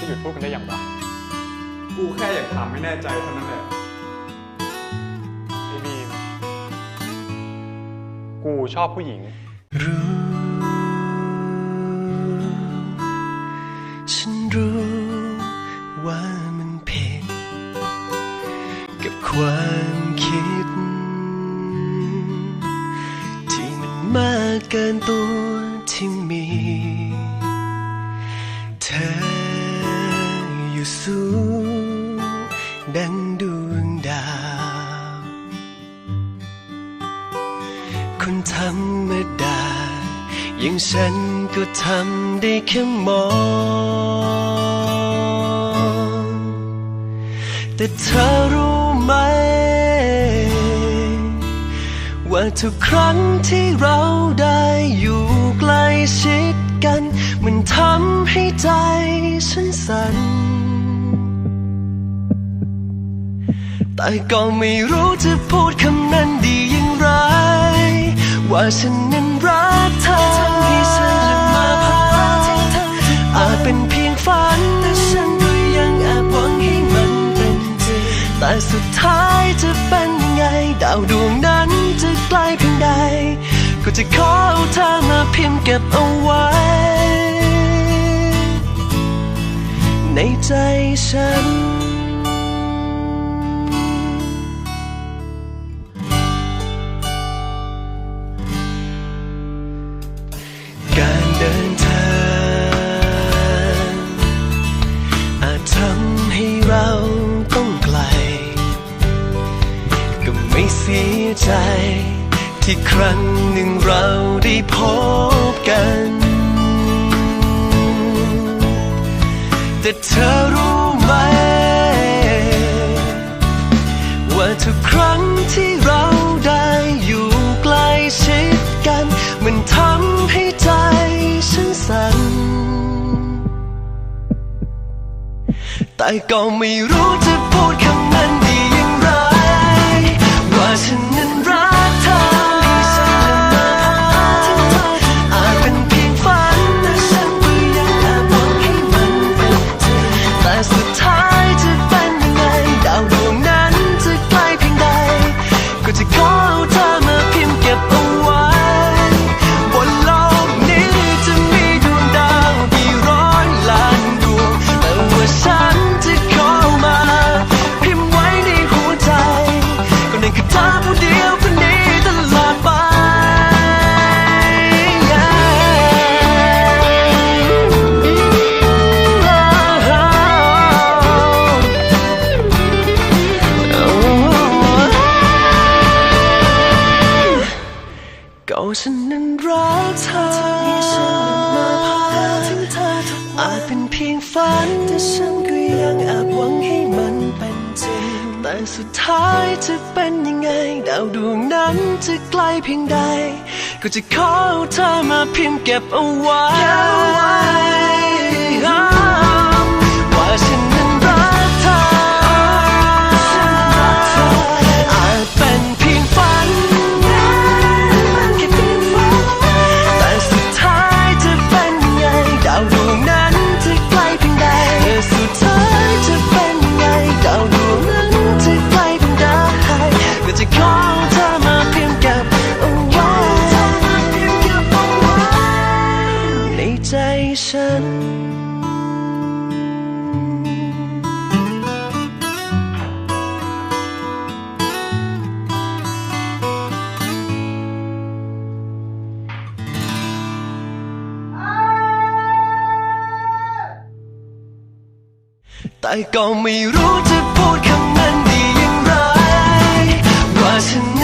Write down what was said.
จะหยุดพูดกันได้อย่างไรกูแค่อยากถามไม่แน่ใจเท่านั้นแหละ ไอ้บีม กูชอบผู้หญิง รู้ ฉันรู้ว่ามันผิด กับความคิด ที่มันมากเกินตัวที่มี เธอ อยู่สูง ดังดวงดาว คนธรรมดา อย่างฉันก็ทำได้แค่มอง แต่เธอรู้ไหม ว่าทุกครั้งที่เราได้อยู่ใกล้ชิดกัน มันทำให้ใจฉันสั่น แต่ก็ไม่รู้จะพูดคำนั้นดีอย่างไร ว่าฉันนั้นรักเธอทำให้ฉันลืมมาพักรักที่เธออาจเป็นเพียงฝันแต่ฉันก็ยังแอบหวังให้มันเป็นจริงแต่สุดท้ายจะเป็นยังไง ดาวดวงนั้นจะไกลเพียงใด ก็จะขอเอาเธอมาพิมพ์เก็บเอาไว้ ในใจฉัน ใจ ที่ครั้งหนึ่งเราได้พบกัน แต่เธอรู้ไหม ว่าทุกครั้งที่เราได้อยู่ใกล้ชิดกัน มันทำให้ใจฉันสั่นแต่ก็ไม่รู้จะพูดค ฉันนั้นรักเธอที่ฉันมาพาถึงเธอทุกอาจเป็นเพียงฝัน แต่ฉันก็ยังแอบหวังให้มันเป็นจริง แต่สุดท้ายจะเป็นยังไง ดาวดวงนั้นจะไกลเพียงใด ก็จะขอเอาเธอมาพิมพ์เก็บเอาไว้ ฉัน แต่ก็ไม่รู้จะพูดคำนั้นดีอย่างไร ว่าฉัน